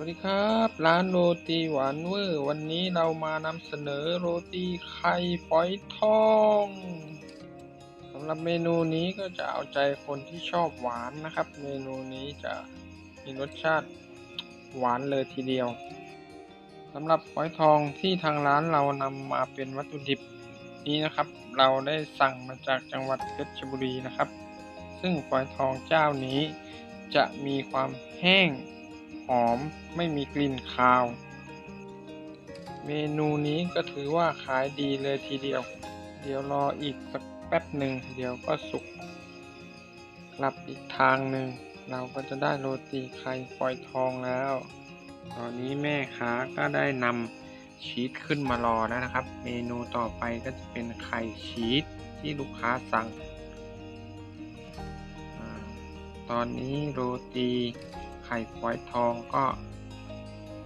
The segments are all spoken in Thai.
วัสดีครับ ร้านโรตีหวานเวอร์ วันนี้เรามานำเสนอโรตีไข่ฝอยทองสำหรับเมนูนี้ก็จะเอาใจคนที่ชอบหวานนะครับ เมนูนี้จะมีรสชาติหวานเลยทีเดียวสำหรับฝอยทองที่ทางร้านเรานำมาเป็นวัตถุดิบนี้นะครับ เราได้สั่งมาจากจังหวัดเพชรบุรีนะครับ ซึ่งฝอยทองเจ้านี้จะมีความแห้ง หอมไม่มีกลิ่นคาว เมนูนี้ก็ถือว่าขายดีเลยทีเดียว เดี๋ยวรออีกสักแป๊บหนึ่งเดี๋ยวก็สุกกลับอีกทางหนึ่ง เราก็จะได้โรตีไข่ฝอยทองแล้ว ตอนนี้แม่ค้าก็ได้นำชีสขึ้นมารอแล้วนะครับ เมนูต่อไปก็จะเป็นไข่ชีสที่ลูกค้าสั่งอตอนนี้โรตี ไข่ฝอยทองก็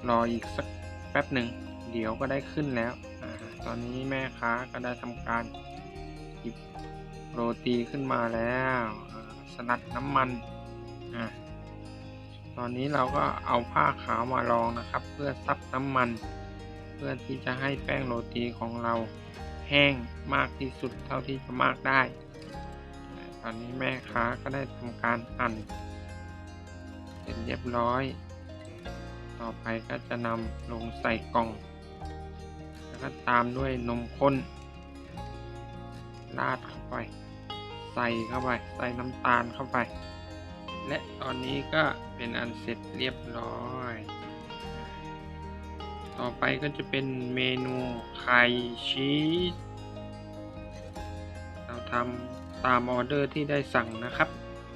รออีกสักแป๊บหนึ่ง เดี๋ยวก็ได้ขึ้นแล้วอตอนนี้แม่ค้าก็ได้ทำการหยิบโรตีขึ้นมาแล้วสลัดน้ำมันอตอนนี้เราก็เอาผ้าขาวมารองนะครับ เพื่อซับน้ำมัน เพื่อที่จะให้แป้งโรตีของเราแห้งมากที่สุดเท่าที่จะมากได้ ตอนนี้แม่ค้าก็ได้ทำการหั่น เสร็จเรียบร้อย ต่อไปก็จะนำลงใส่กล่อง แล้วก็ตามด้วยนมข้นราดเข้าไป ใส่เข้าไป ใส่น้ำตาลเข้าไป และตอนนี้ก็เป็นอันเสร็จเรียบร้อย ต่อไปก็จะเป็นเมนูไข่ชีส เราทำตามออเดอร์ที่ได้สั่งนะครับ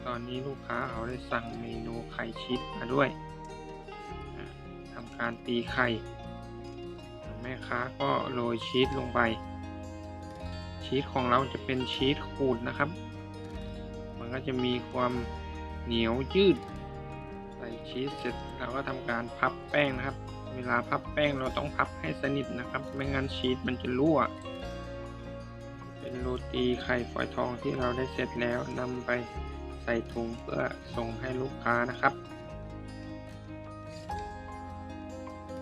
ตอนนี้ลูกค้าเขาได้สั่งเมนูไข่ชีสมาด้วยทำการตีไข่ แม่ค้าก็โรยชีสลงไป ชีสของเราจะเป็นชีสขูดนะครับ มันก็จะมีความเหนียวยืด ใส่ชีสเสร็จเราก็ทำการพับแป้งนะครับ เวลาพับแป้งเราต้องพับให้สนิทนะครับ ไม่งั้นชีสมันจะรั่วเป็นโรตีไข่ฝอยทองที่เราได้เสร็จแล้วนำไป ใส่ถุงเพื่อส่งให้ลูกค้านะครับ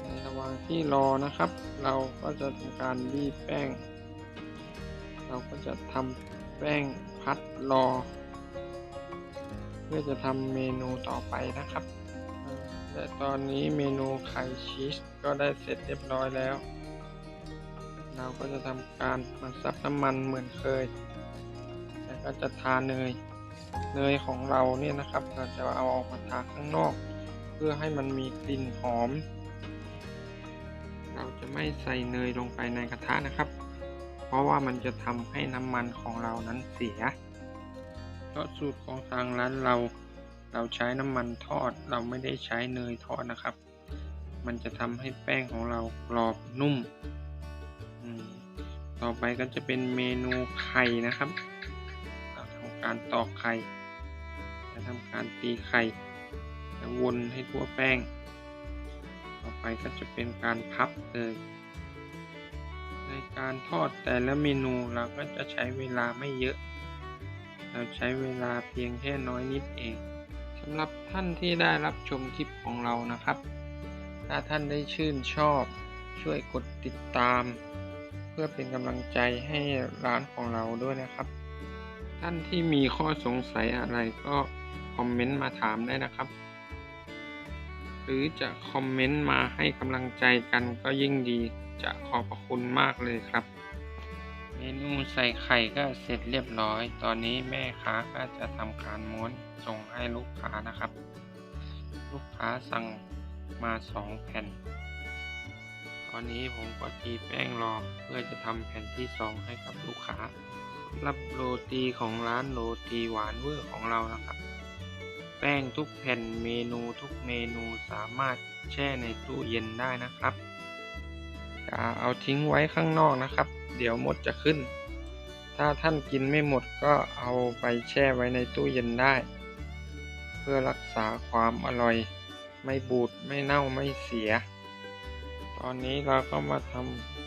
ในระหว่างที่รอนะครับ เราก็จะทำการบีบแป้ง เราก็จะทำแป้งพัดรอ เพื่อจะทำเมนูต่อไปนะครับและตอนนี้เมนูไข่ชีสก็ได้เสร็จเรียบร้อยแล้ว เราก็จะทำการมาซับน้ำมันเหมือนเคย แล้วก็จะทาเนย เนยของเราเนี่ยนะครับ เราจะเอาออกมาทาข้างนอก เพื่อให้มันมีกลิ่นหอม เราจะไม่ใส่เนยลงไปในกระทะนะครับ เพราะว่ามันจะทำให้น้ำมันของเรานั้นเสีย เพราะสูตรของทางร้านเรา เราใช้น้ำมันทอด เราไม่ได้ใช้เนยทอดนะครับ มันจะทำให้แป้งของเรากรอบนุ่มมต่อไปก็จะเป็นเมนูไข่นะครับ การตอกไข่และทำการตีไข่แล้ววนให้ทั่วแป้ง ต่อไปก็จะเป็นการพับเลย ในการทอดแต่ละเมนูเราก็จะใช้เวลาไม่เยอะ เราใช้เวลาเพียงแค่น้อยนิดเองสำหรับท่านที่ได้รับชมคลิปของเรานะครับ ถ้าท่านได้ชื่นชอบช่วยกดติดตาม เพื่อเป็นกำลังใจให้ร้านของเราด้วยนะครับ ท่านที่มีข้อสงสัยอะไรก็คอมเมนต์มาถามได้นะครับ หรือจะคอมเมนต์มาให้กำลังใจกันก็ยิ่งดีจะขอบพระคุณมากเลยครับ เมนูใส่ไข่ก็เสร็จเรียบร้อย ตอนนี้แม่ค้าก็จะทำการม้วนส่งให้ลูกค้านะครับ ลูกค้าสั่งมาสองแผ่น อนนี้ผมก็ตีแป้งรอเพื่อจะทำแผ่นที่สองให้กับลูกค้าสำหรับโรตีของร้านโรตีหวานเวอร์ของเรานะครับ แป้งทุกแผ่นเมนูทุกเมนูสามารถแช่ในตู้เย็นได้นะครับอย่าเอาทิ้งไว้ข้างนอกนะครับ เดี๋ยวมดจะขึ้น ถ้าท่านกินไม่หมดก็เอาไปแช่ไว้ในตู้เย็นได้ เพื่อรักษาความอร่อย ไม่บูดไม่เน่าไม่เสีย ตอนนี้เราก็มาท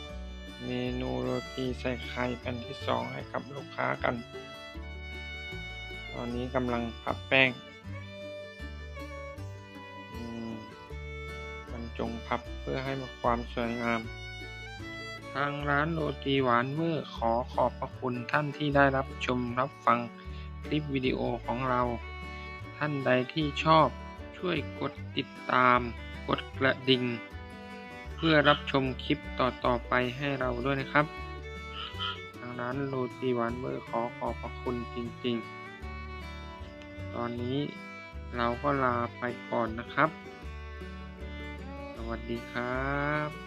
ำเมนูโรตีใส่ไข่แผ่นที่สองให้กับลูกค้ากัน ตอนนี้กำลังพับแป้งอืมจงพับเพื่อให้มีความสวยงาม ทางร้านโรตีหวานเวอร์ขอขอบพระคุณท่านที่ได้รับชมรับฟังคลิปวิดีโอของเรา ท่านใดที่ชอบช่วยกดติดตาม กดกระดิ่ง เพื่อรับชมคลิปต่อๆไปให้เราด้วยนะครับ ทางร้านโรตีหวานเบอร์ขอขอบพระคุณจริงๆ ตอนนี้เราก็ลาไปก่อนนะครับ สวัสดีครับ